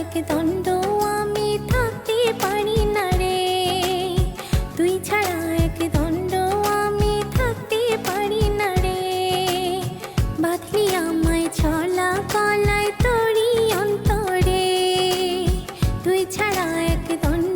এক দণ্ড আমি থাকতে পারি না রে। তুই ছাড়া এক দণ্ড আমি থাকতে পারি না রে। বাঁধলি আমায় ছলা কলায় তোরই অন্তরে। তুই ছাড়া এক দণ্ড